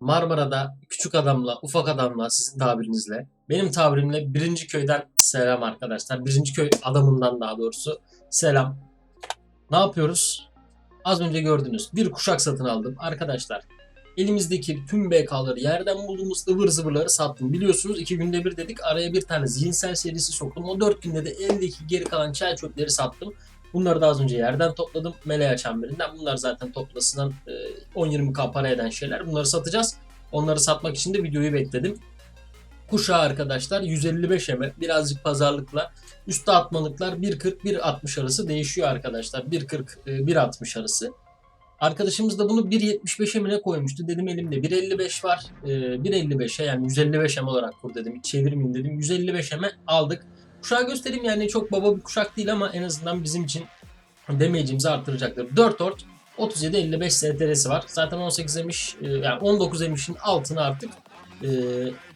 Marmara'da küçük adamla, ufak adamla sizin tabirinizle, benim tabirimle birinci köyden selam arkadaşlar. Birinci köy adamından daha doğrusu selam. Ne yapıyoruz? Az önce gördünüz. Bir kuşak satın aldım. Arkadaşlar elimizdeki tüm BK'ları yerden bulduğumuz ıvır zıvırları sattım. Biliyorsunuz iki günde bir dedik. Araya bir tane zihinsel serisi soktum. O dört günde de eldeki geri kalan çay çöpleri sattım. Bunları da az önce yerden topladım. Meleğe çemberinden. Bunlar zaten toplasından e, 10-20k para eden şeyler. Bunları satacağız. Onları satmak için de videoyu bekledim. Kuşağı arkadaşlar 155 eme birazcık pazarlıkla üstte atmalıklar 1.40-1.60 arası değişiyor arkadaşlar. 1.40-1.60 arası. Arkadaşımız da bunu 1.75 emine koymuştu. Dedim elimde 1.55 var. Ee, 1.55'e yani 155 em olarak kur dedim. Hiç çevirmeyeyim dedim. 155 eme aldık. Kuşağı göstereyim yani çok baba bir kuşak değil ama en azından bizim için demeyeceğimizi arttıracaktır. 4 ort 37-55 STR'si var. Zaten 18 emiş e, yani 19 emişin altını artık e,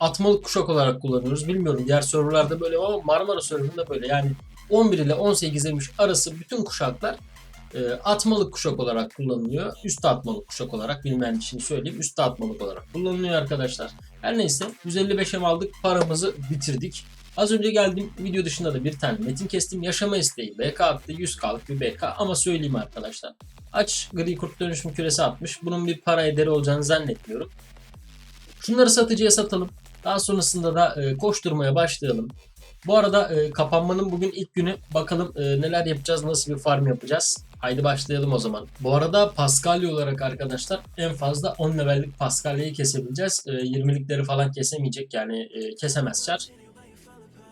atmalık kuşak olarak kullanıyoruz. Bilmiyorum diğer serverlarda böyle ama Marmara serverında böyle yani 11 ile 18 emiş arası bütün kuşaklar e, atmalık kuşak olarak kullanılıyor. Üst atmalık kuşak olarak bilmeyen için söyleyeyim. Üst atmalık olarak kullanılıyor arkadaşlar. Her neyse 155 em aldık paramızı bitirdik. Az önce geldim video dışında da bir tane metin kestim. Yaşama isteği BK attı 100K'lık bir BK ama söyleyeyim arkadaşlar. Aç gri kurt dönüşüm küresi atmış. Bunun bir para ederi olacağını zannetmiyorum. Şunları satıcıya satalım. Daha sonrasında da e, koşturmaya başlayalım. Bu arada e, kapanmanın bugün ilk günü. Bakalım e, neler yapacağız, nasıl bir farm yapacağız. Haydi başlayalım o zaman. Bu arada Paskalya olarak arkadaşlar en fazla 10 levellik Paskalya'yı kesebileceğiz. E, 20'likleri falan kesemeyecek yani e, kesemez çar.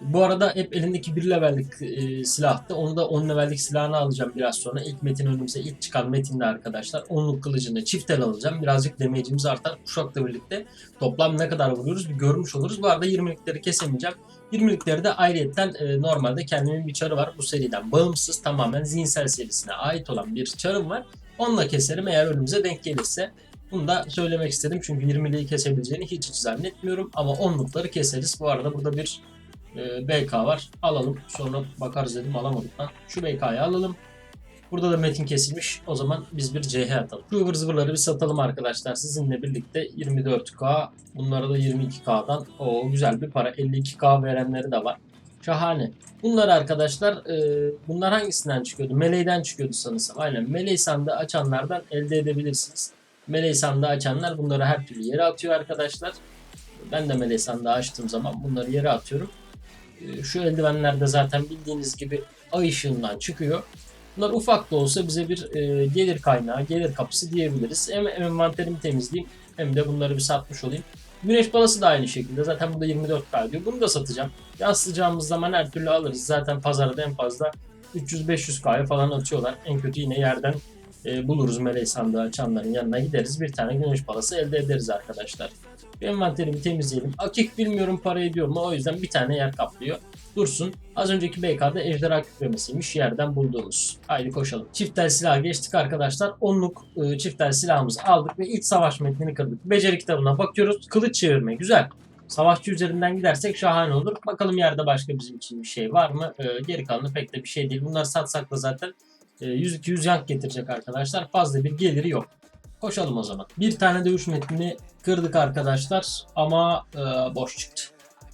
Bu arada hep elindeki 1 levellik e, silahtı. Onu da 10 levellik silahını alacağım biraz sonra. İlk metin önümüze ilk çıkan metinde arkadaşlar. 10'luk kılıcını çift el alacağım. Birazcık damage'imiz artar. Kuşakla birlikte toplam ne kadar vuruyoruz bir görmüş oluruz. Bu arada 20'likleri kesemeyeceğim. 20'likleri de ayrıyetten e, normalde kendimin bir çarı var bu seriden. Bağımsız tamamen zihinsel serisine ait olan bir çarım var. Onunla keserim eğer önümüze denk gelirse. Bunu da söylemek istedim çünkü 20'liği kesebileceğini hiç hiç zannetmiyorum. Ama 10'lukları keseriz. Bu arada burada bir e, BK var. Alalım. Sonra bakarız dedim alamadık lan. Şu BK'yı alalım. Burada da metin kesilmiş. O zaman biz bir CH atalım. Şu ıvır zıvırları bir satalım arkadaşlar. Sizinle birlikte 24K. Bunlara da 22K'dan. O güzel bir para. 52K verenleri de var. Şahane. Bunlar arkadaşlar e, bunlar hangisinden çıkıyordu? Meleğden çıkıyordu sanırsam. Aynen. Meleği sandığı açanlardan elde edebilirsiniz. Meleği sandığı açanlar bunları her türlü yere atıyor arkadaşlar. Ben de meleği sandığı açtığım zaman bunları yere atıyorum. E, şu eldivenlerde zaten bildiğiniz gibi ay ışığından çıkıyor. Bunlar ufak da olsa bize bir e, gelir kaynağı, gelir kapısı diyebiliriz. Hem, envanterimi temizleyeyim hem de bunları bir satmış olayım. Güneş balası da aynı şekilde. Zaten bu da 24K diyor. Bunu da satacağım. Yansıtacağımız zaman her türlü alırız. Zaten pazarda en fazla 300-500K'ya falan atıyorlar. En kötü yine yerden e, buluruz meleği sandığı yanına gideriz. Bir tane güneş balası elde ederiz arkadaşlar. Bir envanterimi temizleyelim. Akik bilmiyorum para ediyor mu o yüzden bir tane yer kaplıyor. Dursun. Az önceki BK'da ejderha kükremesiymiş yerden bulduğumuz. Haydi koşalım. Çiftel silah geçtik arkadaşlar. Onluk e, çiftel silahımızı aldık ve ilk savaş metnini kırdık. Beceri kitabına bakıyoruz. Kılıç çevirme güzel. Savaşçı üzerinden gidersek şahane olur. Bakalım yerde başka bizim için bir şey var mı? E, geri kalanı pek de bir şey değil. Bunları satsak da zaten e, 100-200 yank getirecek arkadaşlar. Fazla bir geliri yok. Koşalım o zaman. Bir tane dövüş metnini kırdık arkadaşlar ama e, boş çıktı.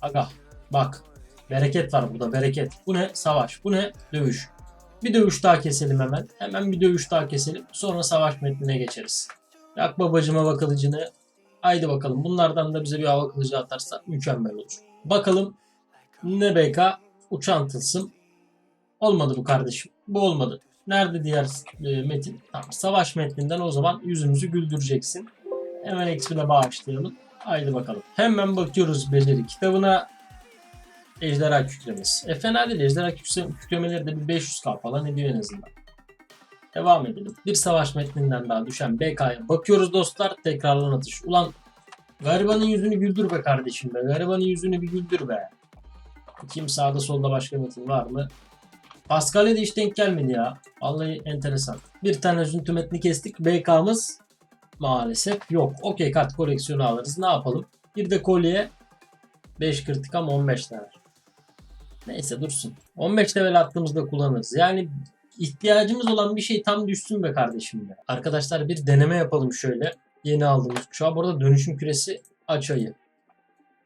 Aga bak bereket var burada bereket. Bu ne? Savaş. Bu ne? Dövüş. Bir dövüş daha keselim hemen. Hemen bir dövüş daha keselim. Sonra savaş metnine geçeriz. Yak babacıma bakılıcını. Haydi bakalım. Bunlardan da bize bir hava kılıcı atarsa mükemmel olur. Bakalım ne BK? Uçan tılsım. Olmadı bu kardeşim. Bu olmadı. Nerede diğer e, metin? Tamam. Savaş metninden o zaman yüzümüzü güldüreceksin. Hemen XP'de bağışlayalım. Haydi bakalım. Hemen bakıyoruz beceri kitabına. Ejderha kükremesi. E fena değil. Ejderha kükre- kükremeleri de bir 500k falan ediyor en azından. Devam edelim. Bir savaş metninden daha düşen BK'ya bakıyoruz dostlar. Tekrarlan atış. Ulan garibanın yüzünü güldür be kardeşim be. Garibanın yüzünü bir güldür be. Kim sağda solda başka metin var mı? Pascal'e de hiç denk gelmedi ya. Vallahi enteresan. Bir tane üzüntü metni kestik. BK'mız maalesef yok. Okey kat koleksiyonu alırız. Ne yapalım? Bir de kolye 5 kritik ama 15 level. Neyse dursun. 15 level attığımızda kullanırız. Yani ihtiyacımız olan bir şey tam düşsün be kardeşim ya. Arkadaşlar bir deneme yapalım şöyle. Yeni aldığımız kuşağı. Bu arada dönüşüm küresi açayı.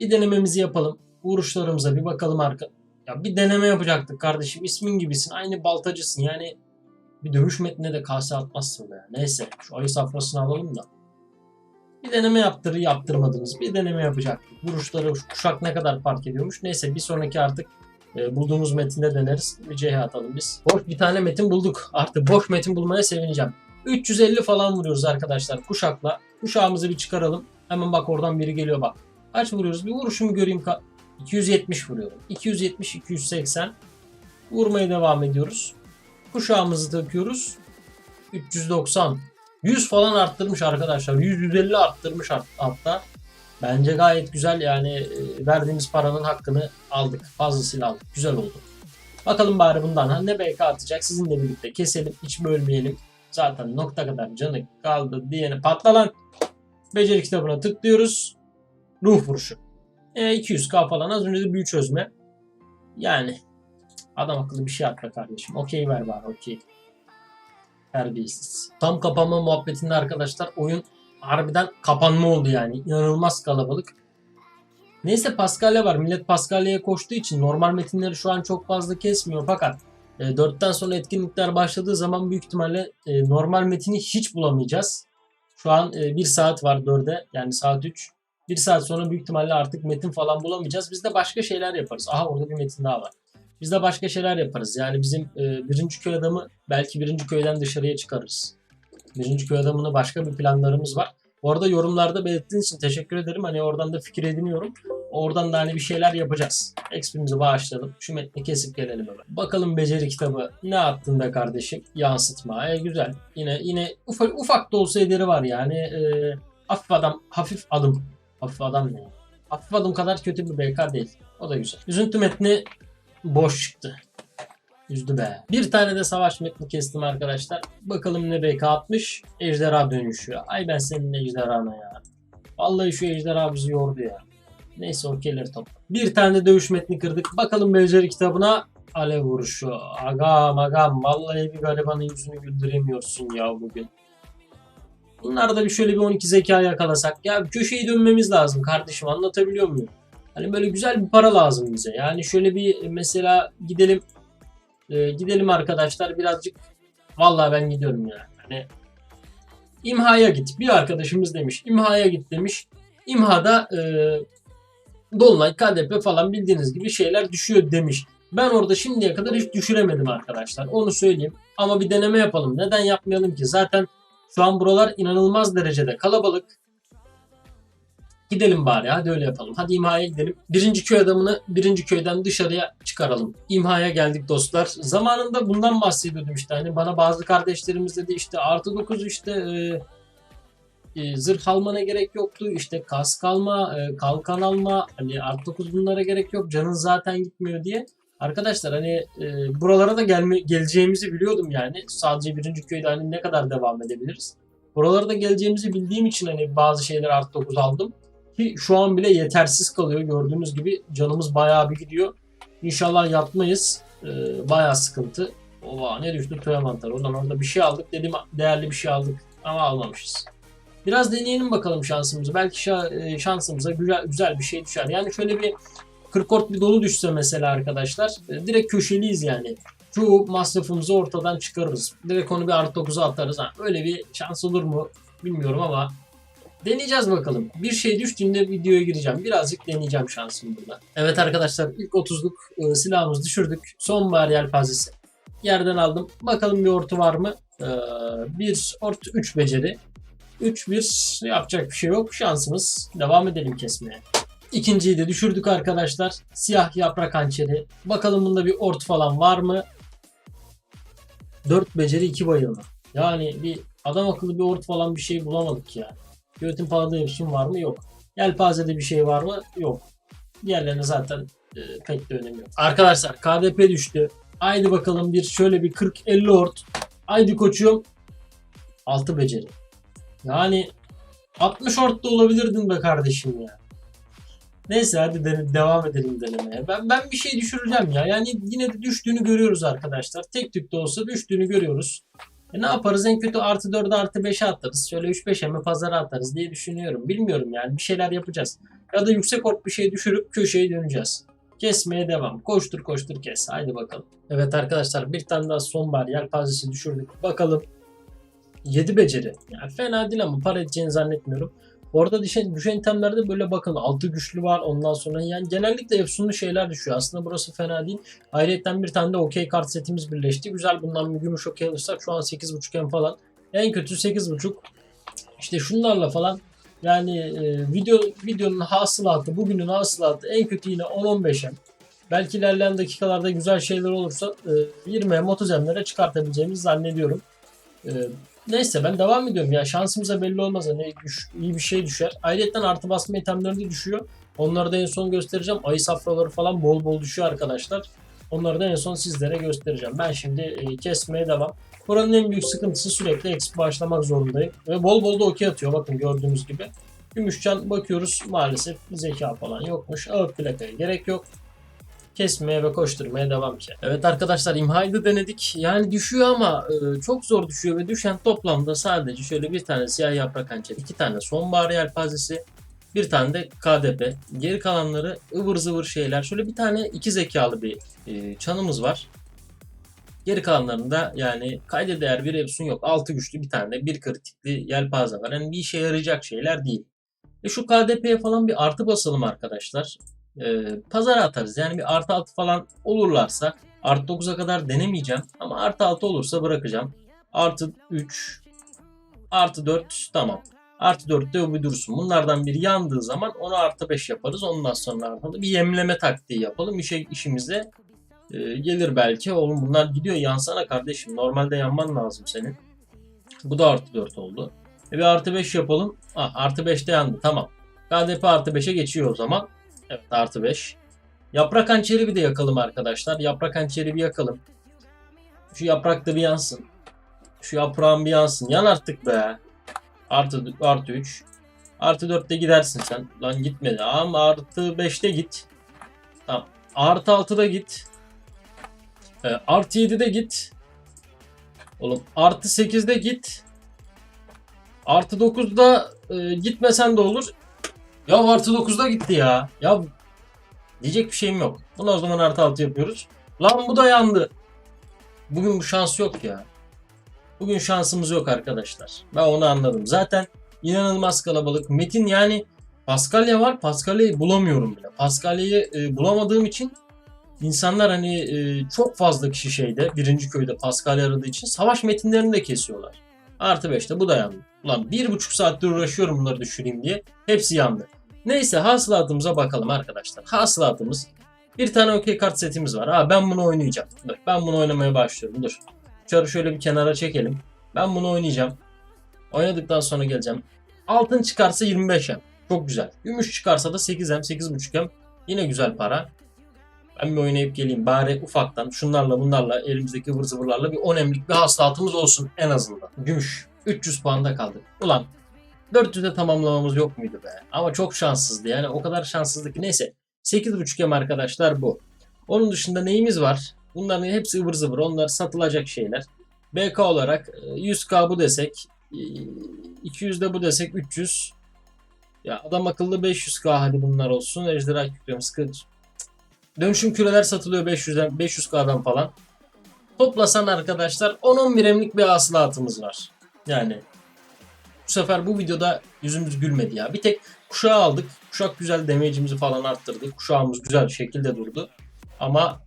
Bir denememizi yapalım. Vuruşlarımıza bir bakalım arka. Ya bir deneme yapacaktık kardeşim. İsmin gibisin. Aynı baltacısın. Yani bir dövüş metnine de kase atmazsın be. Neyse şu ayı safrasını alalım da. Bir deneme yaptırı yaptırmadınız. Bir deneme yapacaktık. Vuruşları kuşak ne kadar fark ediyormuş. Neyse bir sonraki artık e, bulduğumuz metinde deneriz. Bir CH atalım biz. Boş bir tane metin bulduk. Artık boş metin bulmaya sevineceğim. 350 falan vuruyoruz arkadaşlar kuşakla. Kuşağımızı bir çıkaralım. Hemen bak oradan biri geliyor bak. Kaç vuruyoruz? Bir vuruşumu göreyim. Ka- 270 vuruyorum. 270, 280. Vurmaya devam ediyoruz. Kuşağımızı takıyoruz. 390. 100 falan arttırmış arkadaşlar. 100-150 arttırmış hat- hatta. Bence gayet güzel yani e, verdiğimiz paranın hakkını aldık. Fazlasıyla aldık. Güzel oldu. Bakalım bari bundan ne BK atacak sizinle birlikte keselim. Hiç bölmeyelim. Zaten nokta kadar canı kaldı diyene patla lan. Beceri kitabına tıklıyoruz. Ruh vuruşu. E, 200k falan az önce de büyü çözme. Yani adam akıllı bir şey be kardeşim. Okey ver bari okey. Terbiyesiz. Tam kapanma muhabbetinde arkadaşlar oyun harbiden kapanma oldu yani. İnanılmaz kalabalık. Neyse Paskalya var. Millet Paskalya'ya koştuğu için normal metinleri şu an çok fazla kesmiyor fakat e, 4'ten sonra etkinlikler başladığı zaman büyük ihtimalle e, normal metini hiç bulamayacağız. Şu an 1 saat var 4'e yani saat 3. 1 saat sonra büyük ihtimalle artık metin falan bulamayacağız. Biz de başka şeyler yaparız. Aha orada bir metin daha var. Biz de başka şeyler yaparız. Yani bizim e, birinci köy adamı belki birinci köyden dışarıya çıkarırız. Birinci köy adamını başka bir planlarımız var. Orada yorumlarda belirttiğiniz için teşekkür ederim. Hani oradan da fikir ediniyorum. Oradan da hani bir şeyler yapacağız. XP'mizi bağışlayalım. Şu metni kesip gelelim hemen. Bakalım beceri kitabı ne attın be kardeşim? Yansıtma. E, güzel. Yine yine ufak, ufak da olsa ederi var yani. E, hafif adam, hafif adım. Hafif adam ne? Hafif adım kadar kötü bir BK değil. O da güzel. Üzüntü metni boş çıktı. Üzdü be. Bir tane de savaş metni kestim arkadaşlar. Bakalım ne BK atmış. Ejderha dönüşüyor. Ay ben senin ejderhana ya. Vallahi şu ejderha bizi yordu ya. Neyse okeyleri topla. Bir tane de dövüş metni kırdık. Bakalım beceri kitabına. Alev vuruşu. Agam agam. Vallahi bir garibanın yüzünü güldüremiyorsun ya bugün. Bunlarda bir şöyle bir 12 zeka yakalasak. Ya köşeyi dönmemiz lazım kardeşim anlatabiliyor muyum? Hani böyle güzel bir para lazım bize. Yani şöyle bir mesela gidelim e, gidelim arkadaşlar birazcık vallahi ben gidiyorum ya. Hani İmha'ya git. Bir arkadaşımız demiş. İmha'ya git demiş. İmha'da e, Dolunay, KDP falan bildiğiniz gibi şeyler düşüyor demiş. Ben orada şimdiye kadar hiç düşüremedim arkadaşlar. Onu söyleyeyim. Ama bir deneme yapalım. Neden yapmayalım ki? Zaten şu an buralar inanılmaz derecede kalabalık. Gidelim bari hadi öyle yapalım. Hadi imhaya gidelim. Birinci köy adamını birinci köyden dışarıya çıkaralım. İmhaya geldik dostlar. Zamanında bundan bahsediyordum işte. Hani bana bazı kardeşlerimiz dedi işte artı 9 işte e, e, zırh almana gerek yoktu. İşte kask alma, e, kalkan alma. Hani artı 9 bunlara gerek yok. Canın zaten gitmiyor diye. Arkadaşlar hani e, buralara da gelme, geleceğimizi biliyordum yani. Sadece birinci köyde hani ne kadar devam edebiliriz. Buralara da geleceğimizi bildiğim için hani bazı şeyler artı 9 aldım. Ki şu an bile yetersiz kalıyor. Gördüğünüz gibi canımız bayağı bir gidiyor. İnşallah yapmayız. Ee, bayağı sıkıntı. Ova ne düştü toya mantarı. Oradan orada bir şey aldık. Dedim değerli bir şey aldık ama almamışız. Biraz deneyelim bakalım şansımızı. Belki e, şansımıza güzel, güzel bir şey düşer. Yani şöyle bir 40 ort bir dolu düşse mesela arkadaşlar. e, Direkt köşeliyiz yani. Şu masrafımızı ortadan çıkarırız. Direkt onu bir artı 9'a atarız. Ha, öyle bir şans olur mu bilmiyorum ama Deneyeceğiz bakalım. Bir şey düştüğünde videoya gireceğim. Birazcık deneyeceğim şansımı burada. Evet arkadaşlar ilk 30'luk e, silahımızı düşürdük. Sonbahar yelpazesi. Yerden aldım. Bakalım bir ortu var mı? Ee, bir ort 3 beceri. 3-1 yapacak bir şey yok. Şansımız. Devam edelim kesmeye. İkinciyi de düşürdük arkadaşlar. Siyah yaprak hançeri. Bakalım bunda bir ort falan var mı? 4 beceri 2 bayılma. Yani bir adam akıllı bir ort falan bir şey bulamadık ya. Göğütün parladığı için var mı? Yok. Yelpazede bir şey var mı? Yok. Diğerlerine zaten e, pek de önemi yok. Arkadaşlar KDP düştü. Haydi bakalım bir şöyle bir 40-50 ort. Haydi koçum. 6 beceri. Yani 60 ort da olabilirdin be kardeşim ya. Neyse hadi de- devam edelim denemeye. Ben ben bir şey düşüreceğim ya. Yani yine de düştüğünü görüyoruz arkadaşlar. Tek tük de olsa düştüğünü görüyoruz. E ne yaparız? En kötü artı 4'e artı 5'e atarız. Şöyle 3-5'e mi pazara atarız diye düşünüyorum. Bilmiyorum yani bir şeyler yapacağız. Ya da yüksek ort bir şey düşürüp köşeye döneceğiz. Kesmeye devam. Koştur koştur kes. Haydi bakalım. Evet arkadaşlar bir tane daha sonbahar yelpazesi düşürdük. Bakalım 7 beceri. Yani fena değil ama para edeceğini zannetmiyorum. Orada düşen, düşen itemlerde böyle bakın altı güçlü var ondan sonra yani genellikle efsunlu şeyler düşüyor. Aslında burası fena değil. Ayrıca bir tane de okey kart setimiz birleşti. Güzel bundan bir gümüş okey alırsak şu an 8.5 en falan. En kötü 8.5. İşte şunlarla falan yani e, video videonun hasılatı, bugünün hasılatı en kötü yine 10-15 em. Belki ilerleyen dakikalarda güzel şeyler olursa e, 20 em 30 emlere çıkartabileceğimizi zannediyorum. E, Neyse ben devam ediyorum ya şansımıza belli olmaz hani düş- iyi bir şey düşer. Ayrıca artı basma itemleri de düşüyor. Onları da en son göstereceğim. Ayı safraları falan bol bol düşüyor arkadaşlar. Onları da en son sizlere göstereceğim. Ben şimdi e, kesmeye devam. Buranın en büyük sıkıntısı sürekli exp başlamak zorundayım. Ve bol bol da okey atıyor bakın gördüğünüz gibi. Gümüşcan bakıyoruz maalesef zeka falan yokmuş. Ağır plakaya gerek yok kesmeye ve koşturmaya devam ki. Evet arkadaşlar imhaydı denedik. Yani düşüyor ama e, çok zor düşüyor ve düşen toplamda sadece şöyle bir tane siyah yaprak hançer, iki tane sonbahar yelpazesi, bir tane de KDP. Geri kalanları ıvır zıvır şeyler. Şöyle bir tane iki zekalı bir e, çanımız var. Geri kalanlarında yani kayda değer bir efsun yok. Altı güçlü bir tane de bir kritikli yelpaze var. Yani bir işe yarayacak şeyler değil. E şu KDP'ye falan bir artı basalım arkadaşlar e, pazara atarız. Yani bir artı 6 falan olurlarsa artı 9'a kadar denemeyeceğim. Ama artı 6 olursa bırakacağım. Artı 3 artı 4 tamam. Artı 4 de o bir dursun. Bunlardan biri yandığı zaman onu artı 5 yaparız. Ondan sonra artı bir yemleme taktiği yapalım. İşe, işimize e, gelir belki. Oğlum bunlar gidiyor yansana kardeşim. Normalde yanman lazım senin. Bu da artı 4 oldu. E bir artı 5 yapalım. Ah, artı 5 de yandı. Tamam. KDP artı 5'e geçiyor o zaman. Evet artı 5. Yaprak hançeri de yakalım arkadaşlar. Yaprak hançeri bir yakalım. Şu yaprak da bir yansın. Şu yaprağın bir yansın. Yan artık be. Artı, artı 3. Artı 4'te gidersin sen. Lan gitmedi. Ama artı 5'te git. Tamam. Artı 6'da git. E, artı 7'de git. Oğlum artı 8'de git. Artı 9'da e, gitmesen de olur. Ya artı 9'da gitti ya. Ya diyecek bir şeyim yok. Bunu o zaman artı 6 yapıyoruz. Lan bu da yandı. Bugün bu şans yok ya. Bugün şansımız yok arkadaşlar. Ben onu anladım. Zaten inanılmaz kalabalık. Metin yani Paskalya var. Paskalya'yı bulamıyorum bile. Paskalya'yı e, bulamadığım için insanlar hani e, çok fazla kişi şeyde birinci köyde Paskalya aradığı için savaş metinlerini de kesiyorlar. Artı 5'te bu da yandı. Ulan bir buçuk saattir uğraşıyorum bunları düşüreyim diye. Hepsi yandı. Neyse hasılatımıza bakalım arkadaşlar. Hasılatımız bir tane okey kart setimiz var. Ha ben bunu oynayacağım. Dur ben bunu oynamaya başlıyorum. Dur. Çarı şöyle bir kenara çekelim. Ben bunu oynayacağım. Oynadıktan sonra geleceğim. Altın çıkarsa 25 em. Çok güzel. Gümüş çıkarsa da 8 em, 8.5 em. Yine güzel para. Ben bir oynayıp geleyim. Bari ufaktan şunlarla bunlarla elimizdeki ıvır zıvırlarla bir 10 emlik bir hasılatımız olsun en azından. Gümüş. 300 puanda kaldık. Ulan 400'de tamamlamamız yok muydu be? Ama çok şanssızdı yani o kadar şanssızdı ki neyse. 8.5 em arkadaşlar bu. Onun dışında neyimiz var? Bunların hepsi ıvır zıvır. Onlar satılacak şeyler. BK olarak e, 100k bu desek 200'de bu desek 300 ya adam akıllı 500k hadi bunlar olsun. Ejderha kükremi sıkıntı. Dönüşüm küreler satılıyor 500'den 500k'dan falan. Toplasan arkadaşlar 10-11 emlik bir hasılatımız var. Yani bu sefer bu videoda yüzümüz gülmedi ya. Bir tek kuşağı aldık. Kuşak güzel damage'imizi falan arttırdı. Kuşağımız güzel bir şekilde durdu. Ama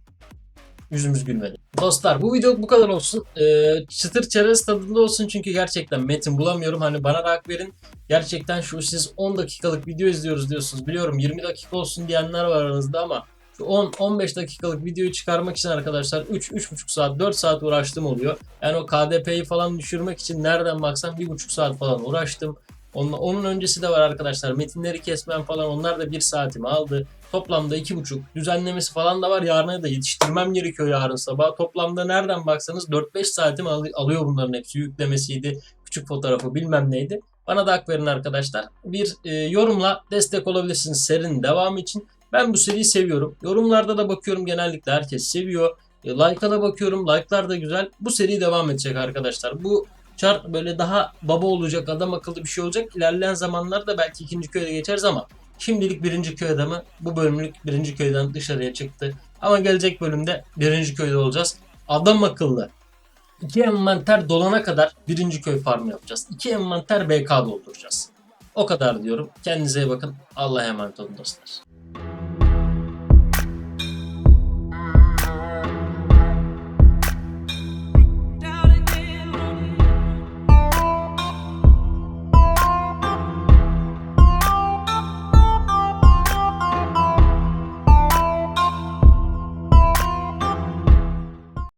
yüzümüz gülmedi. Dostlar bu video bu kadar olsun. Ee, çıtır çerez tadında olsun çünkü gerçekten metin bulamıyorum. Hani bana da hak verin. Gerçekten şu siz 10 dakikalık video izliyoruz diyorsunuz. Biliyorum 20 dakika olsun diyenler var aranızda ama şu 10-15 dakikalık videoyu çıkarmak için arkadaşlar 3-3,5 saat 4 saat uğraştım oluyor. Yani o KDP'yi falan düşürmek için nereden baksan 1,5 saat falan uğraştım. Onun, onun öncesi de var arkadaşlar. Metinleri kesmem falan onlar da 1 saatimi aldı. Toplamda 2,5 düzenlemesi falan da var. Yarına da yetiştirmem gerekiyor yarın sabah. Toplamda nereden baksanız 4-5 saatim al- alıyor bunların hepsi. Yüklemesiydi, küçük fotoğrafı bilmem neydi. Bana da hak verin arkadaşlar. Bir e, yorumla destek olabilirsiniz serinin devamı için. Ben bu seriyi seviyorum. Yorumlarda da bakıyorum genellikle herkes seviyor. E, Like'a da bakıyorum. Like'lar da güzel. Bu seri devam edecek arkadaşlar. Bu çar böyle daha baba olacak, adam akıllı bir şey olacak. İlerleyen zamanlarda belki ikinci köyde geçeriz ama şimdilik birinci köy adamı bu bölümlük birinci köyden dışarıya çıktı. Ama gelecek bölümde birinci köyde olacağız. Adam akıllı. İki envanter dolana kadar birinci köy farmı yapacağız. İki envanter BK dolduracağız. O kadar diyorum. Kendinize iyi bakın. Allah'a emanet olun dostlar.